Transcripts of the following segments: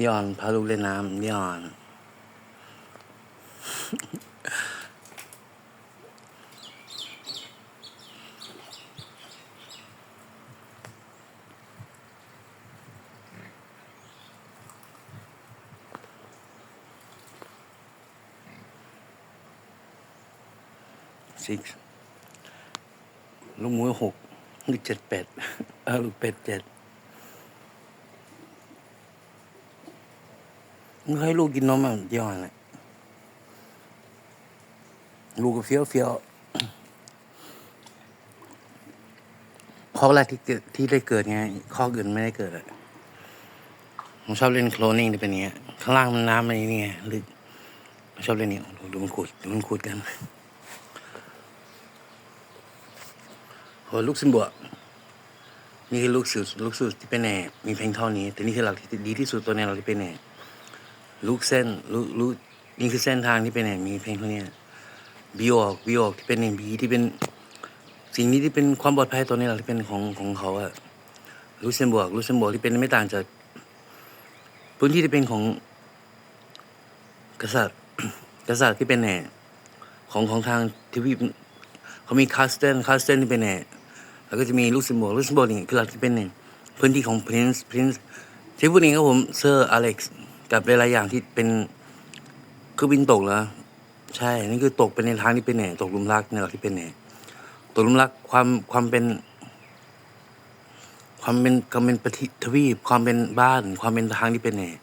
ดิออนพาลูกเล่นน้ำดิออน six ลูกหมูหกลูกเจ็ดแปดเออลูกเป็ดเจ็ด มึงให้ลูกกินนมอะย้อนแหละลูกก็เฟี้ยวเฟี้ยวข้อแรกที่เกิดที่ได้เกิดไงข้ออื่นไม่ได้เกิดอะผมชอบเล่นโคลนนิ่งที่เป็นอย่างเงี้ยข้างล่างมันน้ำมันนี่ไงลึกชอบเล่นเนี่ยดูดูมันขุดดูมันขุดกันโหลูกซิมบัวนี่คือลูกสุดลูกสุดที่เป็นแหน่มีเพลงเท่านี้ แต่นี่คือหลักที่ดีที่สุดตัวในเราที่เป็นแหน่ ลูกเส้นลูกลูกนี่คือเส้นทางที่เป็นแหน่มีเพลงเท่านี้บีออกบีออกที่เป็นแหน่บีที่เป็น สิ่งนี้ที่เป็นความปลอดภัยตัวในเราที่เป็นของของเขาอะลูกเซมบวกลูกเซมบวกที่เป็นไม่ต่างจากพื้นที่ที่เป็นของ กษัตริย์ กษัตริย์ที่เป็นแหน่ของของทางทวีปเขามีคาสเทนคาสเทนที่เป็นเนี่ยแล้วก็จะมีลูกซิมโบลูกซิมโบนี่คือหลักที่เป็นเนี่ยพื้นที่ของพรินซ์พรินซ์ที่พูดเองครับผมเซอร์อเล็กซ์ กับหลายๆอย่างที่เป็นเครื่องบินตกแล้วใช่นี่คือตกเป็นในทางที่เป็นเนี่ยตกลุมรักในหลักที่เป็นเนี่ยตกลุมรักความความเป็น ความเป็นความเป็นประเทวีปความเป็นบ้าน ความเป็นทางที่เป็นเนี่ย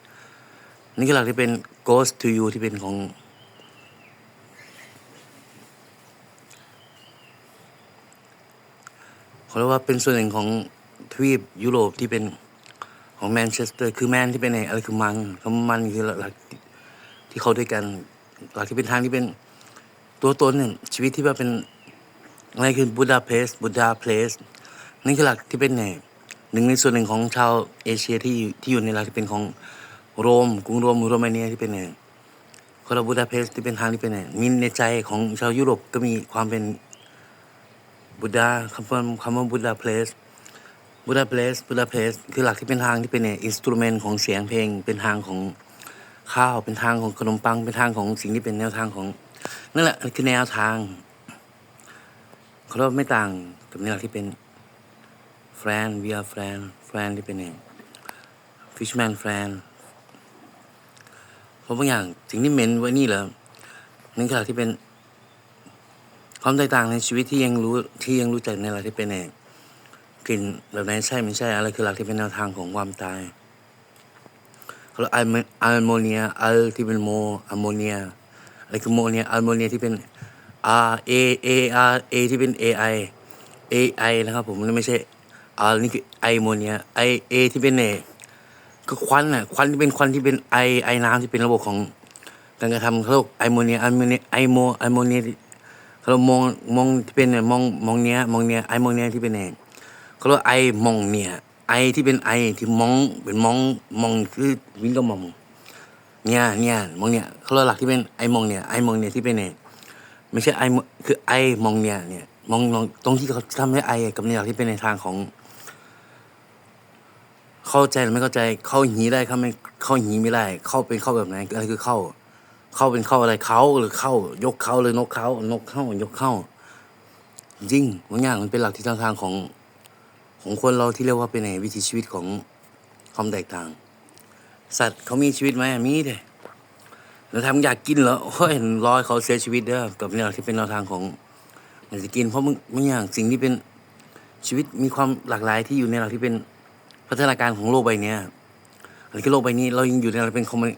นี่คือหลักที่เป็น ghost to you ที่เป็นของเขาเรียกว่าเป็นส่วนหนึ่งของทวีปยุโรปที่เป็น ของแมนเชสเตอร์คือแมนที่เป็นไงอะไรคือมันคำว่ามันคือหลักที่เขาด้วยกันหลักที่เป็นทางที่เป็นตัวตนเนี่ยชีวิตที่ว่าเป็นอะไรคือบูดาเพสต์บูดาเพลสนี่คือหลักที่เป็นไงหนึ่งในส่วนหนึ่งของชาวเอเชียที่ที่อยู่ในหลักที่เป็นของโรมกรุงโรมโรมาเนียที่เป็นไงเขาเรียบูดาเพสต์ที่เป็นทางที่เป็นไงมีในใจของชาวยุโรปก็มีความเป็นบุดาคำว่าคำว่าบุดาเพลส บุดาเพลสบุดาเพลสคือหลักที่เป็นทางที่เป็นเนี่ยอินสตูเมนต์ของเสียงเพลง เป็นทางของข้าว เป็นทางของขนมปัง เป็นทางของสิ่งที่เป็นแนวทางของนั่นแหละคือแนวทางเขาเรียกไม่ต่างกับในหลักที่เป็นแฟน we are friend แฟนที่เป็นเนี่ย fishman friend เพราะบางอย่างสิ่งที่เมนไว้นี่เหรอนั่นคือหลักที่เป็นความแตกต่างในชีวิตที่ยังรู้ที่ยังรู้จักในหลักที่เป็นเอง กลิ่นแบบไหนใช่ไม่ใช่อะไรคือหลักที่เป็นแนวทางของความตายเขาเรียกอัลอัลโมเนียอัลที่เป็นโมอัลโมเนียอะไรคือโมเนียอัลโมเนียที่เป็น R A A R A ที่เป็น A I A I นะครับผมนี่ไม่ใช่ R นี่คือไอโมเนีย I A ที่เป็นเอก็ควันน่ะควันที่เป็นควันที่เป็นไอไอน้ำที่เป็นระบบของการกระทำเขาเรียกไอโมเนียไอโมเนียไอโมไอโมเนียเรามองมองที่เป็นเนี่ยมองมองเนี้ยมองเนี้ยไอมองเนี้ยที่เป็นเอง เขาเรียกไอมองเนี่ย ไอที่เป็นไอที่มองเป็นมองมองคือวิ่งก็มองเนี่ยเนี่ยมองเนี่ยเขาเรียกหลักที่เป็นไอมองเนี่ยไอมองเนี่ยที่เป็นเองไม่ใช่ไอคือไอมองเนี่ยเนี่ยมองมองตรงที่เขาทำให้ไอกับในหลักที่เป็นในทางของ เข้าใจหรือไม่เข้าใจ เข้าหีได้เข้าไม่เข้าหีไม่ได้ เข้าเป็นเข้าแบบไหนอะไรคือเข้า เข้าเป็นเข้าอะไรเขาหรือเข้า ยกเขาหรือนกเขานกเข้ายกเข้าจริงบางอย่างมันเป็นหลักที่ทางทางของ ของคนเราที่เรียกว่าเป็นไงวิถีชีวิตของความแตกต่าง สัตว์เขามีชีวิตไหมมีเด้แล้วทำอยากกินเหรอโอ้ยรอให้เขาเสียชีวิตเด้อกับแนวที่เป็นแนวทางของมันจะกินเพราะมึงบางอย่างสิ่งที่เป็นชีวิตมีความหลากหลายที่อยู่ในหลักที่เป็นพัฒนาการของโลกใบนี้อะไรคือโลกใบนี้ เรายังอยู่ในหลักเป็นคอมมูน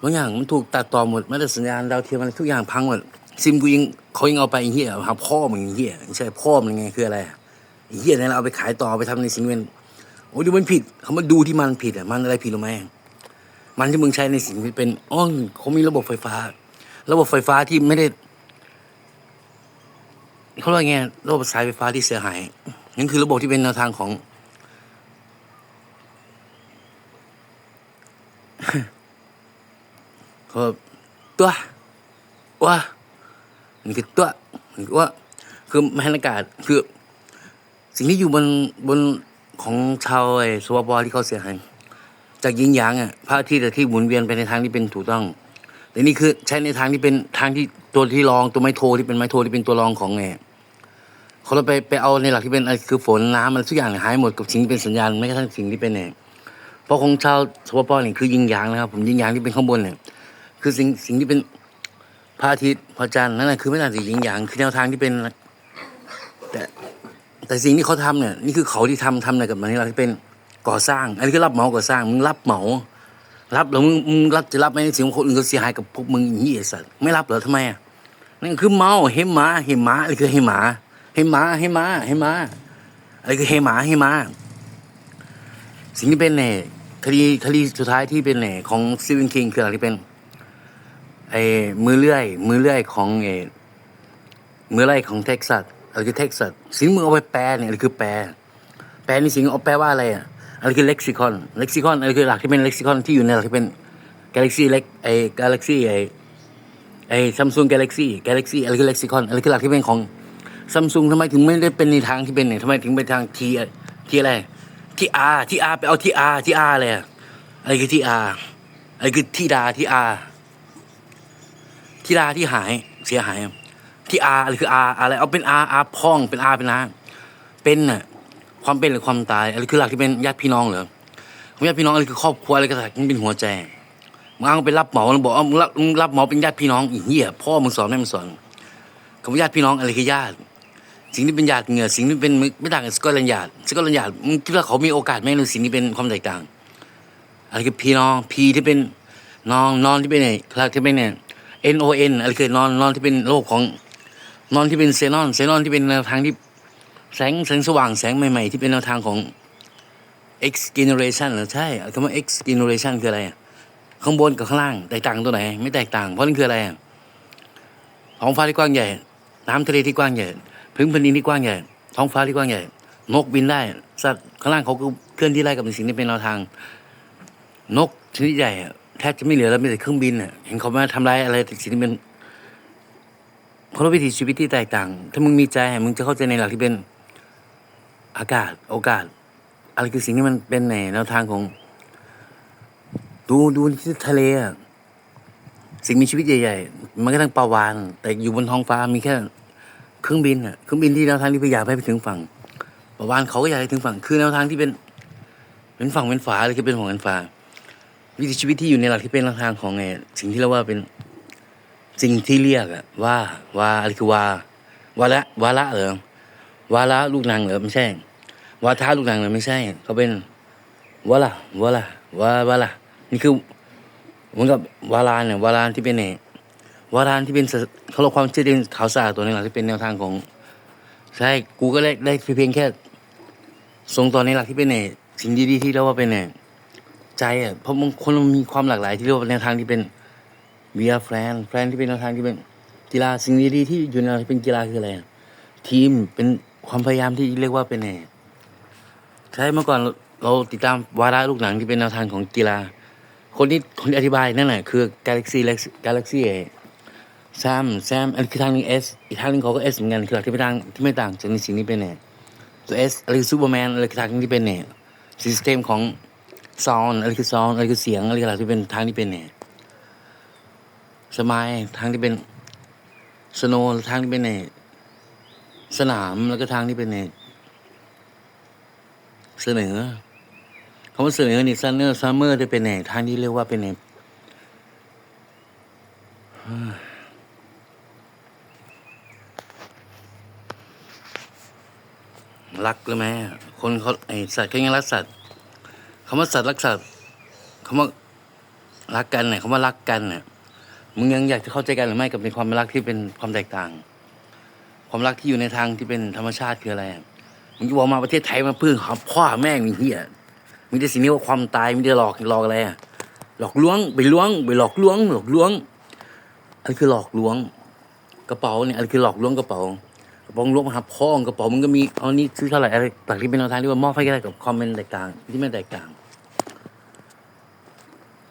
บางอย่างมันถูกตัดต่อหมดแม้แต่สัญญาณดาวเทียมอะไรทุกอย่างพังหมดซิมกูยังเขายังเอาไปเหี้ยหาพ่อมึงไอ้เหี้ยไม่ใช่พ่อมึงไงคืออะไรอะ เหี้ยนี่ยเราเอาไปขายต่อไปทำในสิ่งเป็นโอ้ยดูมันผิดเขามาดูที่มันผิดอะมันอะไรผิดหรือไม่มันที่มึงใช้ในสิ่งเป็นอ๋อเขามีระบบไฟฟ้า ระบบไฟฟ้าที่ไม่ได้เขาเรียกไงระบบสายไฟฟ้าที่เสียหายนั่นคือระบบที่เป็นแนวทางของก็ตัวว่านี่คือตัวนี่คือว่าคือมหันอากาศคือ สิ่งที่อยู่บนบนของชาวไอ้สวปที่เขาเสียหายจากยิงหยางอะพระอาทิตย์ที่หมุนเวียนไปในทางที่เป็นถูกต้อง แต่นี่คือใช้ในทางที่เป็นทางที่ตัวที่รองตัวไม้โทที่เป็นไม้โทที่เป็นตัวรองของไงเขาเราไปไปเอาในหลักที่เป็นคือฝนน้ำมันทุกอย่างหายหมดกับสิ่งที่เป็นสัญญาณไม่กระทั่งสิ่งที่เป็นเนี่ยเพราะของชาวสปปเนี่ยคือยิงหยางนะครับ ผมยิงหยางที่เป็นข้างบนเนี่ยคือสิ่งสิ่งที่เป็นพระอาทิตย์พระจันทร์นั่นแหละคือไม่ต่างจากยิงหยางคือแนวทางที่เป็น แต่ แต่สิ่งที่เขาทำเนี่ยนี่คือเขาที่ทำทำในกับมันนี่เราที่เป็นก่อสร้าง อันนี้คือรับเหมาก่อสร้างมึงรับเหมา รับแล้วมึงมึงรับจะรับไหมในสิ่งของคนอื่นก็เสียหายกับพวกมึงอย่างนี้ไอ้สัตว์ไม่รับเหรอทำไมอะนั่นคือเมาเฮมาเฮมาอะไรคือเฮมาเฮมาเฮมาเฮมาอะไรคือเฮมาเฮมาสิ่งที่เป็นเนี่ยคดีคดีสุดท้ายที่เป็นเนี่ยของซีวินคิงคืออะไรที่เป็นไอ้มือเลื่อย มือเลื่อยของไอ้มือเลื่อยของเท็กซัส อะไรคือเท็กซัสสิ่งมึงเอาไปแปลเนี่ยอะไรคือแปล แปลนี่สิ่งเอาแปลว่าอะไรอะอะไรคือเล็กซิคอนเล็กซิคอนอะไรคือหลักที่เป็นเล็กซิคอนที่อยู่ในหลักที่เป็นกาแล็กซี่เล็กไอ้กาแล็กซี่ไอ้ไอ้ซัมซุงกาแล็กซี่กาแล็กซี่อะไรคือเล็กซิคอนอะไรคือหลักที่เป็นของซัมซุงทำไมถึงไม่ได้เป็นในทางที่เป็นเนี่ยทำไมถึงไปทางทีทีอะไรที่อาร์ที่อาร์ไปเอาที่อาร์ที่อาร์อะไรอะอะไรคือที่อาร์อะไรคือที่ดาที่อาร์ที่ดาที่หายเสียหายอะ ที่อาร์อคืออาอะไรเอาเป็นอาอาพ่องเป็นอาเป็นอาเป็นน่ะความเป็นหรือความตายอะไรคือหลักที่เป็นญาติพี่น้องเหรอของญาติพี่น้องอะไรคือครอบครัวอะไรก็ตามมันเป็นหัวใจมึงอ้างว่าไปรับหมาแล้วบอกว่ามึงรับมึงรับหมาเป็นญาติพี่น้องอีเหี้ยพ่อมึงสอนแม่มึงสอนคำว่าญาติพี่น้องอะไรคือญาติ สิ่งที่เป็นญาติเหงื่อสิ่งที่เป็นไม่ต่างกับสกอตแลนด์ญาติสกอตแลนด์ญาติมึงคิดว่าเขามีโอกาสไหมหรือสิ่งที่เป็นความแตกต่างอะไรคือพี่น้องพีที่เป็นน้องนอนที่เป็นไงหลักที่เป็นเนี่ย N O N อะไรคือนอนนอนที่เป็นโลกของ นอนที่เป็นเซนอนเซนอนที่เป็นแนวทางที่แสงแสงสว่างแสงใหม่ๆ ที่เป็นแนวทางของ X generation เหรอใช่คำว่า X generation คืออะไรอะข้างบนกับข้างล่างแตกต่างตัวไหน ไม่แตกต่าง เพราะนั่นคืออะไรอะท้องฟ้าที่กว้างใหญ่ น้ำทะเลที่กว้างใหญ่พื้นแผ่นดินที่กว้างใหญ่ท้องฟ้าที่กว้างใหญ่นกบินได้ สัตว์ข้างล่างเขาก็เคลื่อนที่ไล่กับสิ่งที่เป็นแนวทาง นกชนิดใหญ่แทบจะไม่เหลือแล้วมีแต่เครื่องบินเห็นเขามาทำลายอะไรสิ่งที่เป็น คนละวิถีชีวิตที่แตกต่าง ถ้ามึงมีใจมึงจะเข้าใจในหลักที่เป็นอากาศโอกาส อะไรคือสิ่งที่มันเป็นในแนวทางของ ดูดูที่ทะเลอะสิ่งมีชีวิตใหญ่ๆ มันก็ทั้งปลาวาน แต่อยู่บนท้องฟ้ามีแค่ เครื่องบินอะเครื่องบินที่แนวทางที่พยายามให้ไปถึงฝั่งปลาวานเขาก็อยากให้ถึงฝั่ง คือแนวทางที่เป็นเป็นฝั่งเป็นฝาอะไรคือเป็นฝั่งเป็นฝาวิถีชีวิตที่อยู่ในหลักที่เป็นแนวทางของไงสิ่งที่เราว่าเป็น สิ่งที่เรียกอะว่าว่าอะไรคือว่าวาระวาระเหรอวาระลูกนางเหรอไม่ใช่วาท้าลูกนางเหรอไม่ใช่ เขาเป็นวาละวาละวาวาละนี่คือเหมือนกับวาลานเนี่ยวาลานที่เป็นเนี่ยวาลานที่เป็นเขาเรียความเชื่อเด่นขาวสะอาดตัวนี้แหละที่เป็นแนวทางของ ใช่กูก็ได้ได้เพียงแค่ทรงตอนนี้หลักที่เป็นเนี่ยสิ่งดีๆที่เรียกว่าเป็นเนี่ยใจอะเพราะบางคนมันมีความหลากหลายที่เรียกว่าแนวทางที่เป็น เวียแฟนแฟนที่เป็นแนวทางที่เป็นกีฬาสิ่งดีๆที่อยู่ในเป็นกีฬาคืออะไรทีมเป็นความพยายามที่เรียกว่าเป็นไงใช่เมื่อก่อนเราติดตามวาระลูกหนังที่เป็นแนวทางของกีฬา คนที่คนที่อธิบายนั่นแหละคือ Galaxy Lex Galaxy แซมแซมอันคือทางนึง S อีกทางนึงเขาก็ S เหมือนกันคือหลักที่ไม่ต่างที่ไม่ต่างจากในสิ่งนี้เป็นเนี่ยตัว S อะไรคือซูเปอร์แมนอะไรคือทางที่เป็นเนี่ยซิสเต็มของซอนอะไรคือซอนอะไรคือเสียงอะไรคือหลักที่เป็นทางที่เป็นเนี่ย สมายทางที่เป็นสโนทางที่เป็นเนี่ยสนามแล้วก็ทางที่เป็นในเสนอคำว่าเสนอนี่ซันเนอร์ซัมเมอร์จะเป็นในทางที่เรียกว่าเป็นในรักหรือไหมคนเขาไอสัตว์เขายังรักสัตว์คำว่าสัตว์รักสัตว์คำว่ารักกันเนี่ยคำว่ารักกันเนี่ย มึงยังอยากจะเข้าใจกันหรือไม่กับในความรักที่เป็นความแตกต่าง ความรักที่อยู่ในทางที่เป็นธรรมชาติคืออะไรมึงจะบอกมาประเทศไทยมาพึ่งหาพ่อแม่มีเหี้ยมีแต่สิ่งนี้ว่าความตายมีแต่หลอกหลอกอะไรอะหลอกลวงไปลวงไปหลอกลวง หลอกลวงอันคือหลอกลวง กระเป๋าเนี่ยอันคือหลอกลวงกระเป๋ากระเป๋าลวงมาหาพ่อกระเป๋ามึงก็มีเอานี่ซื้อเท่าไหร่อะไรต่างที่เป็นแนวทางที่ว่ามอบให้กันกับคอมเมนต์แตกต่างที่ไม่แตกต่าง